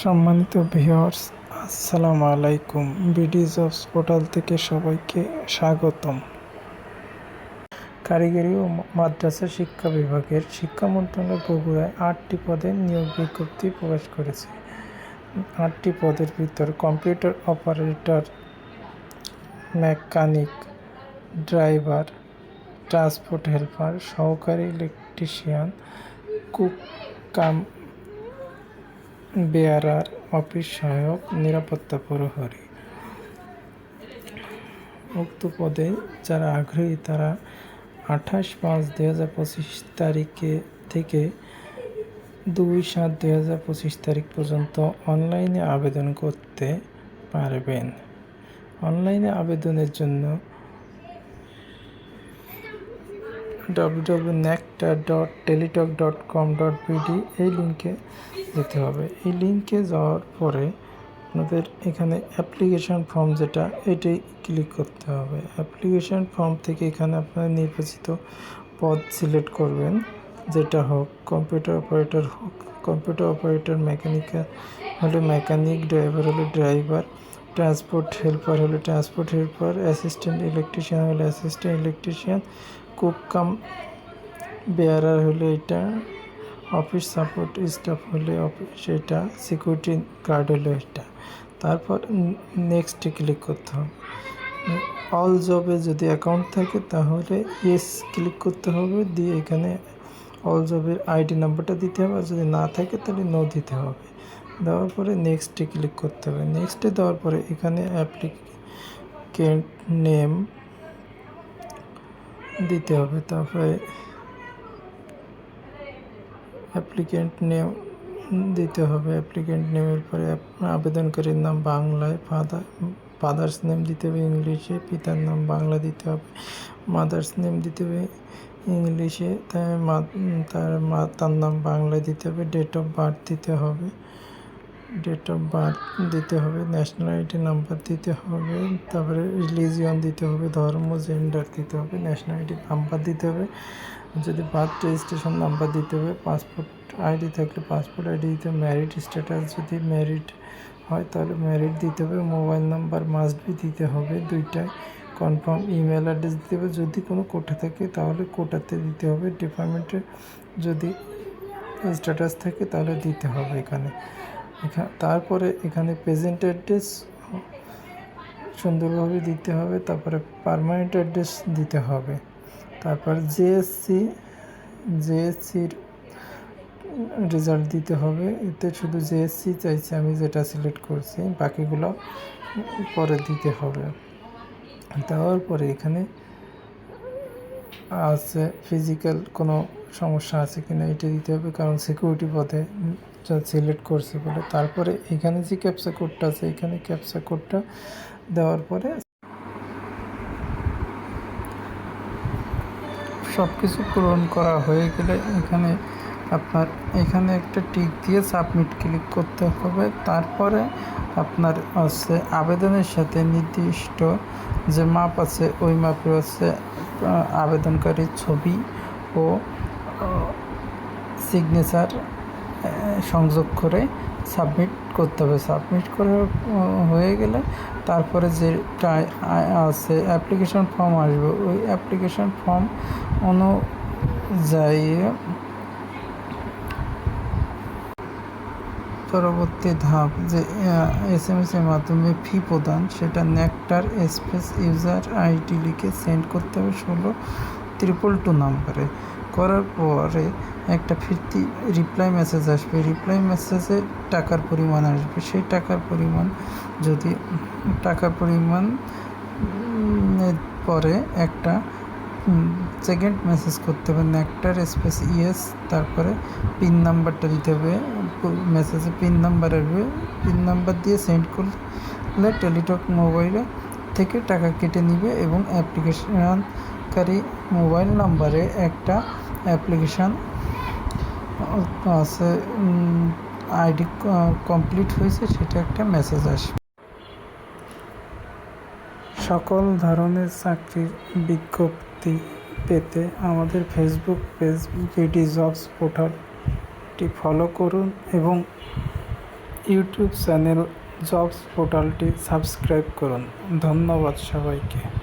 সম্মানিত ভিউয়ার্স, আসসালামু আলাইকুম। বিডি জবস পোর্টাল থেকে সবাইকে স্বাগতম। কারিগরি ও মাদ্রাসা শিক্ষা বিভাগের শিক্ষা মন্ত্রণালয় বগুড়ায় আটটি পদে নিয়োগ বিজ্ঞপ্তি প্রকাশ করেছে। আটটি পদের ভিতর computer operator, mechanic, driver, transport helper, সহকারী electrician, cook, cum bearer office সহায়ক নিরাপত্তা প্রহরী। উক্ত পদে যারা আগ্রহী, তারা আঠাশ পাঁচ দুই হাজার পঁচিশ তারিখে থেকে দুই সাত দুই হাজার পঁচিশ তারিখ পর্যন্ত অনলাইনে আবেদন করতে পারবেন। অনলাইনে আবেদনের জন্য www.nectar dot Teletalk dot com dot BD এই লিঙ্কে যেতে হবে। এই লিঙ্কে যাওয়ার পরে আপনাদের এখানে অ্যাপ্লিকেশন ফর্ম যেটা, এটাই ক্লিক করতে হবে। অ্যাপ্লিকেশন ফর্ম থেকে এখানে আপনারা নির্বাচিত পদ সিলেক্ট করবেন। যেটা হোক কম্পিউটার অপারেটর হোক কম্পিউটার অপারেটর মেকানিক্যাল হলে মেকানিক ড্রাইভার হলে ড্রাইভার ট্রান্সপোর্ট হেল্পার হলে ট্রান্সপোর্ট হেল্পার অ্যাসিস্ট্যান্ট ইলেকট্রিশিয়ান হলে assistant electrician cook cum bearer হলে এটা, অফিস সাপোর্ট স্টাফ হলে অফিস এটা সিকিউরিটি গার্ড হলে এটা। তারপর নেক্সটে ক্লিক করতে হবে। অল জবে যদি অ্যাকাউন্ট থাকে তাহলে ইয়েস ক্লিক করতে হবে, দিয়ে এখানে অল জবের আইডি নাম্বারটা দিতে হবে, আর যদি না থাকে তাহলে নো দিতে হবে। দেওয়ার পরে নেক্সটে ক্লিক করতে হবে। নেক্সটে দেওয়ার পরে এখানে অ্যাপ্লিকেন্ট নেম দিতে হবে, তারপরে অ্যাপ্লিকেন্ট নেম দিতে হবে। অ্যাপ্লিকেন্ট নেমের পরে আবেদনকারীর নাম বাংলায় ফাদার ফাদার্স নেম দিতে হবে ইংলিশে, পিতার নাম বাংলা দিতে হবে মাদার্স নেম দিতে হবে ইংলিশে, তার মা- তার নাম বাংলায় দিতে হবে ডেট অফ বার্থ দিতে হবে। ডেট অফ বার্থ দিতে হবে ন্যাশনালিটি নাম্বার দিতে হবে, তারপরে রিলিজিয়ন দিতে হবে, ধর্ম জেন্ডার দিতে হবে ন্যাশনালিটি নাম্বার দিতে হবে। যদি বার্থ রেজিস্ট্রেশন নাম্বার দিতে হবে পাসপোর্ট আইডি থাকলে পাসপোর্ট আইডি দিতে হবে ম্যারিড স্ট্যাটাস যদি ম্যারিড হয় তাহলে ম্যারিড দিতে হবে মোবাইল নাম্বার মাস্ট বি দিতে হবে দুইটাই কনফার্ম ইমেল অ্যাড্রেস দিতে হবে, যদি কোনো কোটা থাকে তাহলে কোটাতে দিতে হবে ডিপার্টমেন্টে যদি স্ট্যাটাস থাকে তাহলে দিতে হবে এখানে। তারপরে এখানে প্রেজেন্ট অ্যাড্রেস সুন্দরভাবে দিতে হবে, তারপরে পারমানেন্ট অ্যাড্রেস দিতে হবে। তারপর জিএসসি জিএসসির রেজাল্ট দিতে হবে। এতে শুধু জিএসসি চাইছি আমি যেটা সিলেক্ট করছি, বাকিগুলো পরে দিতে হবে। তারপরে এখানে আছে ফিজিক্যাল কোনো সমস্যা আছে কিনা এটা দিতে হবে, কারণ সিকিউরিটি পথে সিলেক্ট করছে বলে। তারপরে এখানে যে ক্যাপসা কোডটা আছে, এখানে ক্যাপসা কোডটা দেওয়ার পরে সব কিছু পূরণ করা হয়ে গেলে এখানে আপনার এখানে একটা টিক দিয়ে সাবমিট ক্লিক করতে হবে। তারপরে আপনার হচ্ছে আবেদনের সাথে নির্দিষ্ট যে মাপ আছে, ওই মাপে হচ্ছে আবেদনকারীর ছবি ও সিগনেচার সংযোগ করে সাবমিট করতে হবে। সাবমিট করা হয়ে গেলে তারপরে আ- আছে অ্যাপ্লিকেশন ফর্ম আসবে। ওই অ্যাপ্লিকেশন ফর্ম অনুযায়ী পরবর্তী ধাপ যে এস এম এস এর মাধ্যমে ফি প্রদান, সেটা নেকটার স্পেস ইউজার আইডি লিখে সেন্ড করতে হবে ষোলো ত্রিপল টু নাম্বারে করার পরে একটা ফিরতি রিপ্লাই মেসেজ আসবে। রিপ্লাই মেসেজে টাকার পরিমাণ আসবে। সেই টাকার পরিমাণ যদি, টাকার পরিমাণ পরে একটা সেকেন্ড মেসেজ করতে হবে নেকটার স্পেস ইয়েস তারপরে পিন নাম্বারটা দিতে হবে মেসেজে পিন নাম্বার আসবে পিন নাম্বার দিয়ে সেন্ড করলে টেলিটক মোবাইলে থেকে টাকা কেটে নিবে এবং অ্যাপ্লিকেশনকারী মোবাইল নাম্বারে একটা অ্যাপ্লিকেশান আছে আইডি কমপ্লিট হয়েছে, সেটা একটা মেসেজ আসবে। সকল ধরনের চাকরির বিজ্ঞপ্তি পেতে আমাদের ফেসবুক পেজ বিডি জবস পোর্টালটি ফলো করুন এবং ইউটিউব চ্যানেল জবস পোর্টালটি সাবস্ক্রাইব করুন। ধন্যবাদ সবাইকে।